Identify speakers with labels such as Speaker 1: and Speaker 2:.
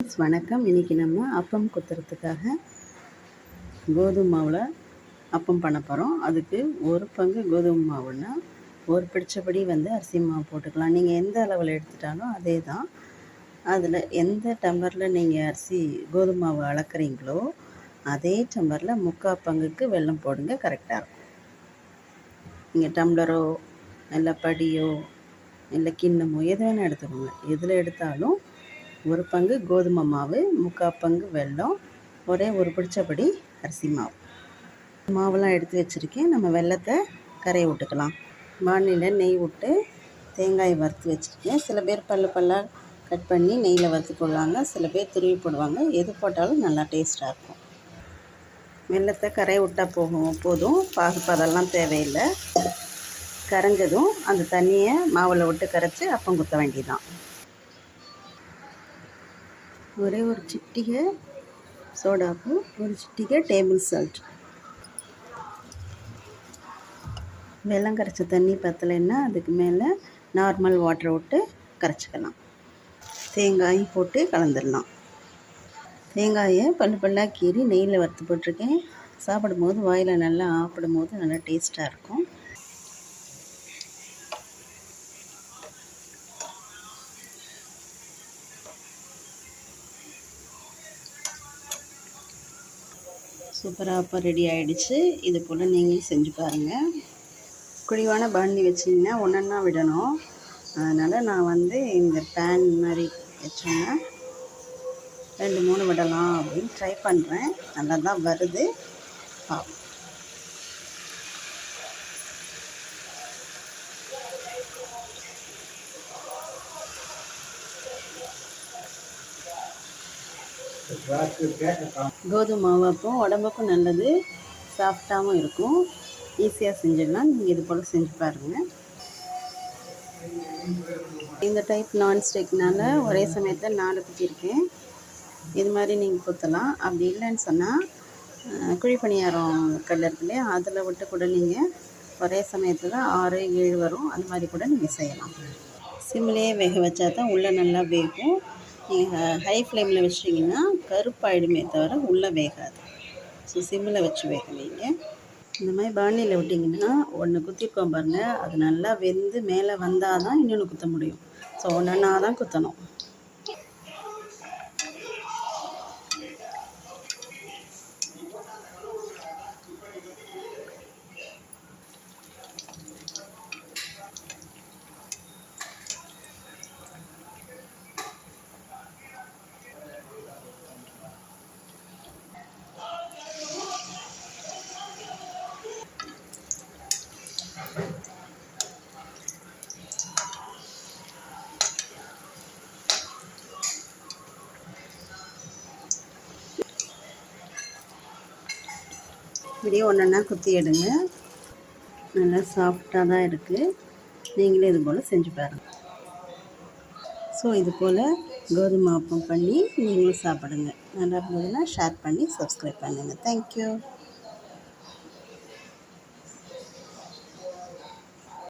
Speaker 1: Friends, வணக்கம். இன்றைக்கி நம்ம அப்பம் குத்துறதுக்காக கோதுமை மாவில் அப்பம் பண்ண போகிறோம் அதுக்கு ஒரு பங்கு கோதுமை மாவுன்னா ஒரு பிடிச்சபடி வந்து அரிசி மாவு போட்டுக்கலாம். நீங்கள் எந்த அளவில் எடுத்துட்டாலும் அதே தான் அதில் எந்த டம்பரில் நீங்கள் அரிசி கோதுமை மாவு அளக்குறீங்களோ அதே டம்பரில் முக்கால் பங்குக்கு வெள்ளம் போடுங்க. கரெக்டாக இருக்கும். நீங்கள் டம்ளரோ இல்லை படியோ இல்லை கிண்ணமோ எது வேணால் எடுத்துக்கோங்க. எதில் எடுத்தாலும் ஒரு பங்கு கோதுமை மாவு முக்கால் பங்கு வெல்லம் ஒரே ஒரு பிடிச்சபடி அரிசி மாவு. மாவெல்லாம் எடுத்து வச்சுருக்கேன். நம்ம வெல்லத்தை கரைய விட்டுக்கலாம். வானிலையில் நெய் விட்டு தேங்காய் வறுத்து வச்சுருக்கேன். சில பேர் பல்லு பல்லாக கட் பண்ணி நெய்யில் வறுத்து போடுவாங்க. சில பேர் துருவி போடுவாங்க. எது போட்டாலும் நல்லா டேஸ்ட்டாக இருக்கும். வெல்லத்தை கரைய விட்டால் போகும் போதும். பாகுபாதெல்லாம் தேவையில்லை. கரைஞ்சதும் அந்த தண்ணியை மாவில் விட்டு கரைச்சி அப்பம் குத்த வேண்டியதான் ஒரே ஒரு சிட்டிகை சோடாப்பு ஒரு சிட்டிகை டேபிள் சால்ட். வெள்ளம் கரைச்ச தண்ணி பற்றலைன்னா அதுக்கு மேலே நார்மல் வாட்டரை விட்டு கரைச்சிக்கலாம். தேங்காயும் போட்டு கலந்துடலாம் தேங்காயை பல்லு பல்லாக கீறி நெய்யில் வறுத்து போட்டிருக்கேன். சாப்பிடும்போது வாயில் நல்லா ஆப்பிடும் போது நல்லா டேஸ்ட்டாக இருக்கும். சூப்பராக அப்போ ரெடி ஆகிடுச்சு இது போல் நீங்களும் செஞ்சு பாருங்கள் குழிவான பண்ணி வச்சிங்கன்னா ஒன்றா விடணும். அதனால் நான் வந்து இந்த பேன் மாதிரி வச்சோன்னா ரெண்டு மூணு விடலாம் அப்படின்னு ட்ரை பண்ணுறேன் நல்லா தான் வருது. பார்ப்போம் கோதுமை மாவு அப்போ உடம்புக்கும் நல்லது. சாஃப்டாகவும் இருக்கும். ஈஸியாக செஞ்சிடலாம். நீங்கள் இது போல் செஞ்சு பாருங்கள் இந்த டைப் நான்ஸ்டிக்னால் ஒரே சமயத்தில் நாலு குத்திருக்கேன் இது மாதிரி நீங்கள் குத்தலாம். அப்படி இல்லைன்னு சொன்னால் குழிப்பணியாரம் கல் இருக்கு இல்லையா? அதில் விட்டு கூட நீங்கள் ஒரே சமயத்தில் ஆறு ஏழு வரும். அந்த மாதிரி கூட நீங்கள் செய்யலாம். சிம்லேயே வேக வச்சா தான் உள்ளே நல்லா வேகும். நீங்கள் ஹை ஃப்ளேமில் வச்சிட்டிங்கன்னா கருப்பாயிடுமே தவிர உள்ளே வேகாது. ஸோ சிம்மில் வச்சு வேக வைங்க இந்த மாதிரி பாண்டியில் விட்டிங்கன்னா ஒன்று குத்திருக்கோம் பாருங்கள் அது நல்லா வெந்து மேலே வந்தால் தான் இன்னொன்று குத்த முடியும். ஸோ ஒன்றா தான் குத்தணும். இப்படியே ஒன்றா குத்தி எடுங்க. நல்லா சாஃப்டாக தான் இருக்குது நீங்களே இது போல் செஞ்சு பாருங்கள் ஸோ இது போல் கோதுமை அப்பம் பண்ணி நீங்களும் சாப்பிடுங்க. நல்லா இருந்ததுன்னா ஷேர் பண்ணி சப்ஸ்கிரைப் பண்ணுங்கள் தேங்க்யூ